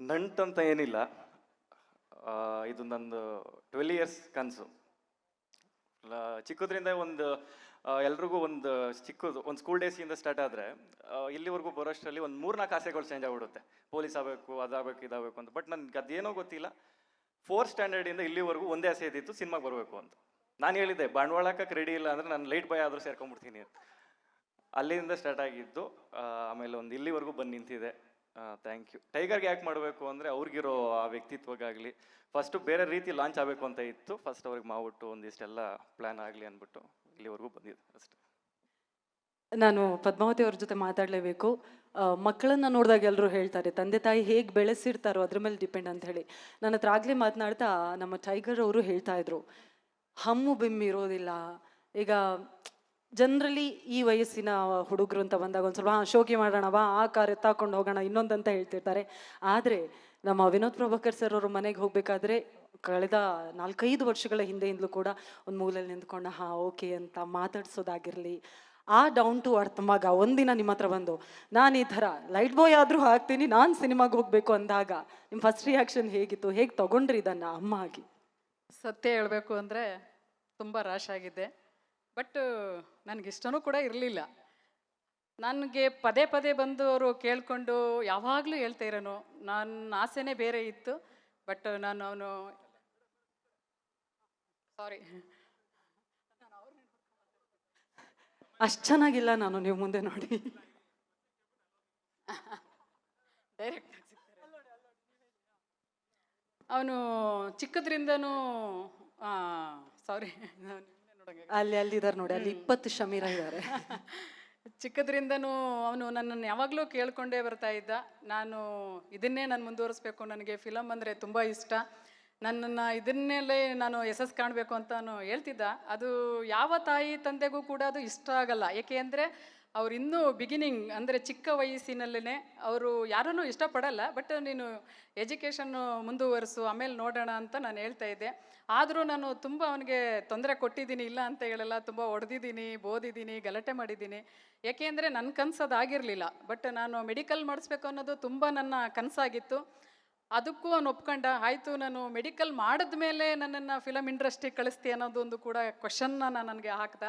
ನಂಟಂತ ಏನಿಲ್ಲ. ಇದು ನಂದು ಟ್ವೆಲ್ ಇಯರ್ಸ್ ಕನಸು. ಚಿಕ್ಕದ್ರಿಂದ ಒಂದು ಎಲ್ರಿಗೂ ಒಂದು ಚಿಕ್ಕದು, ಒಂದು ಸ್ಕೂಲ್ ಡೇಸಿಂದ ಸ್ಟಾರ್ಟ್ ಆದರೆ ಇಲ್ಲಿವರೆಗೂ ಬರೋಷ್ಟರಲ್ಲಿ ಒಂದು ಮೂರ್ನಾಲ್ಕು ಆಸೆಗಳು ಚೇಂಜ್ ಆಗಿಬಿಡುತ್ತೆ. ಪೊಲೀಸ್ ಆಗಬೇಕು, ಅದಾಗಬೇಕು, ಇದಾಗಬೇಕು ಅಂತ. ಬಟ್ ನನಗೆ ಅದೇನೋ ಗೊತ್ತಿಲ್ಲ. ಫೋರ್ತ್ ಸ್ಟ್ಯಾಂಡರ್ಡಿಂದ ಇಲ್ಲಿವರೆಗೂ ಒಂದೇ ಆಸೆ ಇದ್ದಿತ್ತು ಸಿನಿಮಾಗೆ ಬರಬೇಕು ಅಂತ. ನಾನು ಹೇಳಿದ್ದೆ ಬಂಡವಾಳ ಹಾಕಕ್ಕೆ ರೆಡಿ ಇಲ್ಲ ಅಂದರೆ ನಾನು ಲೈಟ್ ಬಾಯ್ ಆದರೂ ಸೇರ್ಕೊಂಡ್ಬಿಡ್ತೀನಿ ಅಂತ. ಅಲ್ಲಿಂದ ಸ್ಟಾರ್ಟ್ ಆಗಿದ್ದು ಆಮೇಲೆ ಒಂದು ಇಲ್ಲಿವರೆಗೂ ಬಂದು ನಿಂತಿದೆ. ಥ್ಯಾಂಕ್ ಯು ಟೈಗರ್ಗೆ ಯಾಕೆ ಮಾಡಬೇಕು ಅಂದರೆ ಅವ್ರಿಗಿರೋ ಆ ವ್ಯಕ್ತಿತ್ವಕ್ಕಾಗಲಿ ಫಸ್ಟು ಬೇರೆ ರೀತಿ ಲಾಂಚ್ ಆಗಬೇಕು ಅಂತ ಇತ್ತು. ಫಸ್ಟ್ ಅವ್ರಿಗೆ ಮಾಡ್ಬಿಟ್ಟು ಒಂದಿಷ್ಟೆಲ್ಲ ಪ್ಲ್ಯಾನ್ ಆಗಲಿ ಅಂದ್ಬಿಟ್ಟು ಇಲ್ಲಿವರೆಗೂ ಬಂದಿದೆ ಅಷ್ಟೆ. ನಾನು ಪದ್ಮಾವತಿ ಅವ್ರ ಜೊತೆ ಮಾತಾಡಲೇಬೇಕು. ಮಕ್ಕಳನ್ನ ನೋಡಿದಾಗ ಎಲ್ಲರೂ ಹೇಳ್ತಾರೆ, ತಂದೆ ತಾಯಿ ಹೇಗೆ ಬೆಳೆಸಿರ್ತಾರೋ ಅದ್ರ ಮೇಲೆ ಡಿಪೆಂಡ್ ಅಂತ ಹೇಳಿ. ನನ್ನ ಹತ್ರ ಆಗಲೇ ಮಾತನಾಡ್ತಾ ನಮ್ಮ ಟೈಗರ್ ಅವರು ಹೇಳ್ತಾ ಇದ್ರು, ಹಮ್ಮು ಬಿಮ್ಮಿರೋದಿಲ್ಲ ಈಗ ಜನರಲಿ ಈ ವಯಸ್ಸಿನ ಹುಡುಗರು ಅಂತ ಬಂದಾಗ ಒಂದು ಸ್ವಲ್ಪ ಹಾಂ, ಶೋಕಿ ಮಾಡೋಣ, ಬಾ, ಆ ಕಾರ್ ಎತ್ತಾಕೊಂಡು ಹೋಗೋಣ, ಇನ್ನೊಂದಂತ ಹೇಳ್ತಿರ್ತಾರೆ. ಆದರೆ ನಮ್ಮ ವಿನೋದ್ ಪ್ರಭಾಕರ್ ಸರ್ ಅವರು ಮನೆಗೆ ಹೋಗಬೇಕಾದ್ರೆ ಕಳೆದ ನಾಲ್ಕೈದು ವರ್ಷಗಳ ಹಿಂದೆಯಿಂದಲೂ ಕೂಡ ಒಂದು ಮೂಲೆಯಲ್ಲಿ ನಿಂತ್ಕೊಂಡು, ಹಾಂ, ಓಕೆ ಅಂತ ಮಾತಾಡ್ಸೋದಾಗಿರಲಿ, ಆ ಡೌನ್ ಟು ಅರ್ಥ ಮಗ ಒಂದಿನ ನಿಮ್ಮ ಹತ್ರ ಬಂದು, ನಾನು ಈ ಥರ ಲೈಟ್ ಬಾಯ್ ಆದರೂ ಹಾಕ್ತೀನಿ, ನಾನು ಸಿನಿಮಾಗೆ ಹೋಗಬೇಕು ಅಂದಾಗ ನಿಮ್ಮ ಫಸ್ಟ್ ರಿಯಾಕ್ಷನ್ ಹೇಗಿತ್ತು? ಹೇಗೆ ತಗೊಂಡ್ರಿ ಇದನ್ನು? ಅಮ್ಮ ಆಗಿ. ಸತ್ಯ ಹೇಳಬೇಕು ಅಂದರೆ ತುಂಬ ರಾಶ್ ಆಗಿದ್ದೆ. ಬಟ್ ನನಗಿಷ್ಟನೂ ಕೂಡ ಇರಲಿಲ್ಲ. ನನಗೆ ಪದೇ ಪದೇ ಬಂದು ಅವರು ಕೇಳಿಕೊಂಡು ಯಾವಾಗಲೂ ಹೇಳ್ತಾ ಇರೋನು. ನನ್ನ ಆಸೆನೇ ಬೇರೆ ಇತ್ತು ಬಟ್ ನಾನು ಅವನು ಸಾರಿ ಅಷ್ಟು ಚೆನ್ನಾಗಿಲ್ಲ ನಾನು ನೀವು ಮುಂದೆ ನೋಡಿ. ಡೈರೆಕ್ಟ್ ಅವನು ಚಿಕ್ಕದ್ರಿಂದನೂ ಸಾರಿ ನೋಡಂಗೆ ಅಲ್ಲಿ ಅಲ್ಲಿದ್ದಾರೆ ನೋಡಿ ಅಲ್ಲಿ ಇಪ್ಪತ್ತು ಶಮೀರ ಇದ್ದಾರೆ ಚಿಕ್ಕದ್ರಿಂದನೂ ಅವನು ನನ್ನನ್ನು ಯಾವಾಗಲೂ ಕೇಳಿಕೊಂಡೇ ಬರ್ತಾ ಇದ್ದ. ನಾನು ಇದನ್ನೇ ನಾನು ಮುಂದುವರಿಸ್ಬೇಕು ನನಗೆ ಫಿಲಮ್ ಅಂದರೆ ತುಂಬ ಇಷ್ಟ. ನನ್ನನ್ನು ಇದನ್ನೆಲ್ಲೇ ನಾನು ಯಶಸ್ಸು ಕಾಣಬೇಕು ಅಂತ ಹೇಳ್ತಿದ್ದ. ಅದು ಯಾವ ತಾಯಿ ತಂದೆಗೂ ಕೂಡ ಅದು ಇಷ್ಟ ಆಗಲ್ಲ. ಏಕೆ ಅಂದರೆ ಅವ್ರು ಇನ್ನೂ ಬಿಗಿನಿಂಗ್ ಅಂದರೆ ಚಿಕ್ಕ ವಯಸ್ಸಿನಲ್ಲೇ ಅವರು ಯಾರನ್ನೂ ಇಷ್ಟಪಡಲ್ಲ ಬಟ್ ನೀನು ಎಜುಕೇಷನ್ನು ಮುಂದುವರಿಸು, ಆಮೇಲೆ ನೋಡೋಣ ಅಂತ ನಾನು ಹೇಳ್ತಾ ಇದ್ದೆ. ಆದರೂ ನಾನು ತುಂಬ ಅವನಿಗೆ ತೊಂದರೆ ಕೊಟ್ಟಿದ್ದೀನಿ, ಇಲ್ಲ ಅಂತ ಹೇಳಲ್ಲ, ತುಂಬ ಹೊಡೆದಿದ್ದೀನಿ ಓದಿದ್ದೀನಿ ಗಲಾಟೆ ಮಾಡಿದ್ದೀನಿ. ಏಕೆಂದರೆ ನನ್ನ ಕನಸು ಅದಾಗಿರಲಿಲ್ಲ ಬಟ್ ನಾನು ಮೆಡಿಕಲ್ ಮಾಡಿಸ್ಬೇಕು ಅನ್ನೋದು ತುಂಬ ನನ್ನ ಕನಸಾಗಿತ್ತು. ಅದಕ್ಕೂ ಅವನು ಒಪ್ಕೊಂಡ, ಆಯಿತು, ನಾನು ಮೆಡಿಕಲ್ ಮಾಡಿದ್ಮೇಲೆ ನನ್ನನ್ನು ಫಿಲಮ್ ಇಂಡಸ್ಟ್ರಿಗೆ ಕಳಿಸ್ತಿ ಅನ್ನೋದೊಂದು ಕೂಡ ಕ್ವಶನ್ನ ನನಗೆ ಹಾಕ್ದ.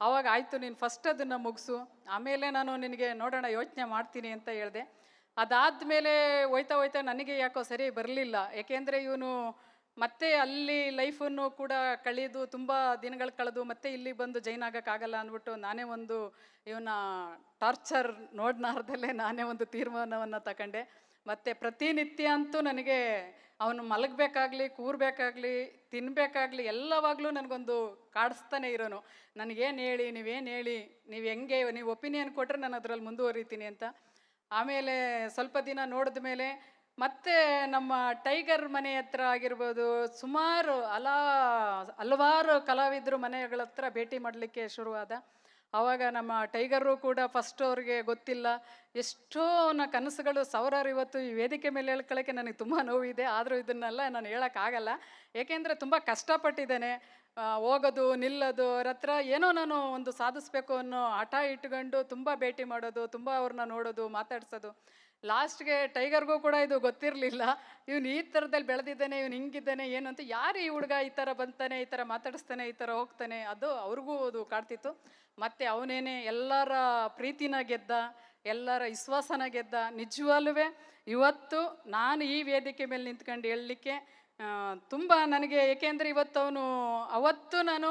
ಆವಾಗ ಆಯಿತು, ನೀನು ಫಸ್ಟ್ ಅದನ್ನು ಮುಗಿಸು. ಆಮೇಲೆ ನಾನು ನಿನಗೆ ನೋಡೋಣ, ಯೋಚನೆ ಮಾಡ್ತೀನಿ ಅಂತ ಹೇಳಿದೆ. ಅದಾದಮೇಲೆ ಹೋಯ್ತಾ ಹೋಯ್ತಾ ನನಗೆ ಯಾಕೋ ಸರಿ ಬರಲಿಲ್ಲ. ಏಕೆಂದರೆ ಇವನು ಮತ್ತೆ ಅಲ್ಲಿ ಲೈಫನ್ನು ಕೂಡ ಕಳೆದು ತುಂಬ ದಿನಗಳು ಕಳೆದು ಮತ್ತೆ ಇಲ್ಲಿ ಬಂದು ಜೈನ್ ಆಗೋಕ್ಕಾಗಲ್ಲ ಅಂದ್ಬಿಟ್ಟು ನಾನೇ ಒಂದು ಇವನ ಟಾರ್ಚರ್ ನೋಡ್ನಾರ್ದಲ್ಲೇ ನಾನೇ ಒಂದು ತೀರ್ಮಾನವನ್ನು ತಗೊಂಡೆ ಮತ್ತು ಪ್ರತಿನಿತ್ಯ ಅಂತೂ ನನಗೆ ಅವನು ಮಲಗಬೇಕಾಗ್ಲಿ, ಕೂರಬೇಕಾಗ್ಲಿ ತಿನ್ನಬೇಕಾಗ್ಲಿ ಎಲ್ಲವಾಗಲೂ ನನಗೊಂದು ಕಾಡಿಸ್ತಾನೆ ಇರೋನು. ನನಗೇನು ಹೇಳಿ, ನೀವೇನು ಹೇಳಿ, ನೀವು ಹೆಂಗೆ, ನೀವು ಒಪಿನಿಯನ್ ಕೊಟ್ಟರೆ ನಾನು ಅದರಲ್ಲಿ ಮುಂದುವರಿತೀನಿ ಅಂತ. ಆಮೇಲೆ ಸ್ವಲ್ಪ ದಿನ ನೋಡಿದ ಮೇಲೆ ಮತ್ತೆ ನಮ್ಮ ಟೈಗರ್ ಮನೆ ಹತ್ರ ಆಗಿರ್ಬೋದು, ಸುಮಾರು ಅಲ, ಹಲವಾರು ಕಲಾವಿದರು ಮನೆಗಳ ಹತ್ರ ಭೇಟಿ ಮಾಡಲಿಕ್ಕೆ ಶುರುವಾದ. ಆವಾಗ ನಮ್ಮ ಟೈಗರು ಕೂಡ ಫಸ್ಟ್ ಅವ್ರಿಗೆ ಗೊತ್ತಿಲ್ಲ. ಎಷ್ಟೋ ಅವನ ಕನಸುಗಳು ಸಾವಿರಾರು ಇವತ್ತು ಈ ವೇದಿಕೆ ಮೇಲೆ ಹೇಳ್ಕೊಳ್ಳೋಕ್ಕೆ ನನಗೆ ತುಂಬ ನೋವಿದೆ. ಆದರೂ ಇದನ್ನೆಲ್ಲ ನಾನು ಹೇಳೋಕ್ಕಾಗಲ್ಲ. ಏಕೆಂದರೆ ತುಂಬ ಕಷ್ಟಪಟ್ಟಿದ್ದೇನೆ. ಹೋಗೋದು, ನಿಲ್ಲೋದು, ಅವ್ರ ಹತ್ರ ಏನೋ ನಾನು ಒಂದು ಸಾಧಿಸ್ಬೇಕು ಅನ್ನೋ ಹಠ ಇಟ್ಕೊಂಡು ತುಂಬ ಭೇಟಿ ಮಾಡೋದು, ತುಂಬ ಅವ್ರನ್ನ ನೋಡೋದು, ಮಾತಾಡ್ಸೋದು. ಲಾಸ್ಟ್ಗೆ ಟೈಗರ್ಗೂ ಕೂಡ ಇದು ಗೊತ್ತಿರಲಿಲ್ಲ. ಇವನು ಈ ಥರದಲ್ಲಿ ಬೆಳೆದಿದ್ದಾನೆ, ಇವನು ಹಿಂಗಿದ್ದಾನೆ, ಏನು ಅಂತ ಯಾರು ಈ ಹುಡುಗ ಈ ಥರ ಬಂತಾನೆ, ಈ ಥರ ಮಾತಾಡಿಸ್ತಾನೆ, ಈ ಥರ ಹೋಗ್ತಾನೆ, ಅದು ಅವ್ರಿಗೂ ಅದು ಕಾಡ್ತಿತ್ತು ಮತ್ತು ಅವನೇನೆ ಎಲ್ಲರ ಪ್ರೀತಿನ ಗೆದ್ದ, ಎಲ್ಲರ ವಿಶ್ವಾಸನ ಗೆದ್ದ ನಿಜವಲ್ಲವೇ ಇವತ್ತು ನಾನು ಈ ವೇದಿಕೆ ಮೇಲೆ ನಿಂತ್ಕೊಂಡು ಹೇಳಲಿಕ್ಕೆ ತುಂಬ ನನಗೆ, ಏಕೆಂದರೆ ಇವತ್ತು ಅವನು, ಅವತ್ತು ನಾನು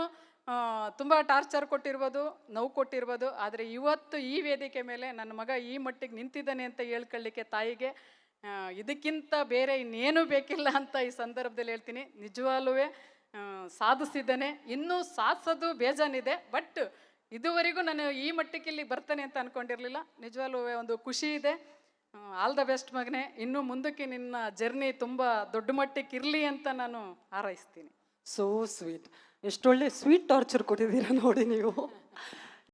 ತುಂಬ ಟಾರ್ಚರ್ ಕೊಟ್ಟಿರ್ಬೋದು, ನೋವು ಕೊಟ್ಟಿರ್ಬೋದು, ಆದರೆ ಇವತ್ತು ಈ ವೇದಿಕೆ ಮೇಲೆ ನನ್ನ ಮಗ ಈ ಮಟ್ಟಿಗೆ ನಿಂತಿದ್ದಾನೆ ಅಂತ ಹೇಳ್ಕೊಳ್ಳಿಕ್ಕೆ ತಾಯಿಗೆ ಇದಕ್ಕಿಂತ ಬೇರೆ ಇನ್ನೇನು ಬೇಕಿಲ್ಲ ಅಂತ ಈ ಸಂದರ್ಭದಲ್ಲಿ ಹೇಳ್ತೀನಿ. ನಿಜವಾಗ್ಲೂ ಸಾಧಿಸಿದ್ದಾನೆ. ಇನ್ನೂ ಸಾಧಿಸೋದು ಬೇಜಾನಿದೆ, ಬಟ್ ಇದುವರೆಗೂ ನಾನು ಈ ಮಟ್ಟಕ್ಕೆ ಇಲ್ಲಿ ಬರ್ತಾನೆ ಅಂತ ಅಂದ್ಕೊಂಡಿರಲಿಲ್ಲ ನಿಜವಾಗ್ಲೂ ಒಂದು ಖುಷಿ ಇದೆ. ಆಲ್ ದ ಬೆಸ್ಟ್ ಮಗನೇ. ಇನ್ನು ಮುಂದಕ್ಕೆ ನಿನ್ನ ಜರ್ನಿ ತುಂಬ ದೊಡ್ಡ ಮಟ್ಟಕ್ಕೆ ಇರಲಿ ಅಂತ ನಾನು ಹಾರೈಸ್ತೀನಿ. ಸೋ ಸ್ವೀಟ್ ಎಷ್ಟೊಳ್ಳೆ ಸ್ವೀಟ್ ಟಾರ್ಚರ್ ಕೊಟ್ಟಿದ್ದೀರಾ ನೋಡಿ ನೀವು.